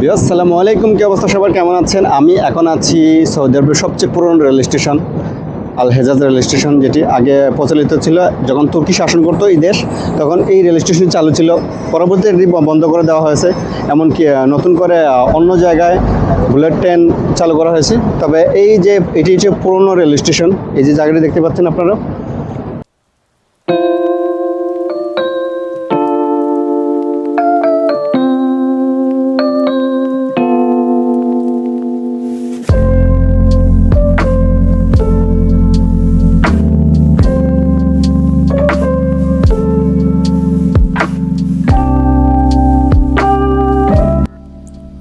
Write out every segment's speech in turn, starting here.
বিয়াস সালামু আলাইকুম। কি অবস্থা? সবার কেমন আছেন? আমি এখন আছি সৌদি আরবের সবচেয়ে পুরনো rail station, Al Hejaz rail station, যেটি আগে প্রচলিত ছিল। যখন তুর্কি শাসন করতো এই দেশ, তখন এই রেল স্টেশন চালু ছিল। পরবর্তীতে এটি বন্ধ করে দেওয়া হয়েছে। এমনকি নতুন করে অন্য জায়গায় বুলেট ট্রেন চালু করা হয়েছে। তবে এই যে, এটি হচ্ছে পুরনো রেল স্টেশন। এই যে জায়গাটি দেখতে পাচ্ছেন আপনারা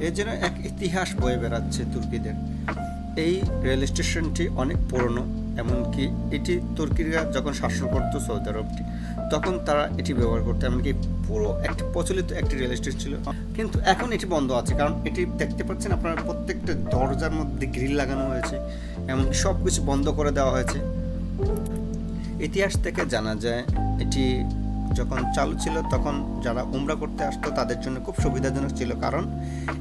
এর যেন এক ইতিহাস বয়ে বেড়াচ্ছে তুর্কিদের। এই রেল স্টেশনটি অনেক পুরনো, এমনকি এটি তুর্কিরা যখন শাসন করতো সৌদি আরবটি তখন তারা এটি ব্যবহার করতো, এমনকি পুরো একটি প্রচলিত একটি রেল স্টেশন ছিল। কিন্তু এখন এটি বন্ধ আছে, কারণ এটি দেখতে পাচ্ছেন আপনারা প্রত্যেকটা দরজার মধ্যে গ্রিল লাগানো হয়েছে, এমনকি সব কিছু বন্ধ করে দেওয়া হয়েছে। ইতিহাস থেকে জানা যায়, এটি যখন চালু ছিল, তখন যারা উমরা করতে আসতো, তাদের জন্য খুব সুবিধাজনক ছিল। কারণ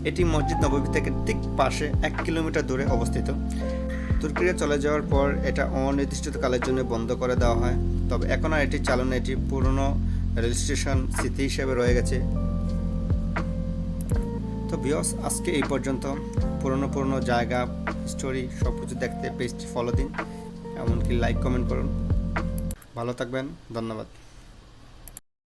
এটি মসজিদ নববী থেকে ঠিক পাশে এক কিলোমিটার দূরে অবস্থিত। তুর্কিরা চলে যাওয়ার পর এটা অনির্দিষ্টকালের জন্য বন্ধ করে দেওয়া হয়। তবে এখন আর এটি চালু এটি পুরনো রেল স্টেশন স্মৃতি হিসেবে রয়ে গেছে। তো বিয়স আজকে এই পর্যন্ত। পুরনো পুরনো জায়গা স্টোরি সব কিছু দেখতে পেজটি ফলো দিন। এমনকি লাইক কমেন্ট করুন। ভালো থাকবেন, ধন্যবাদ।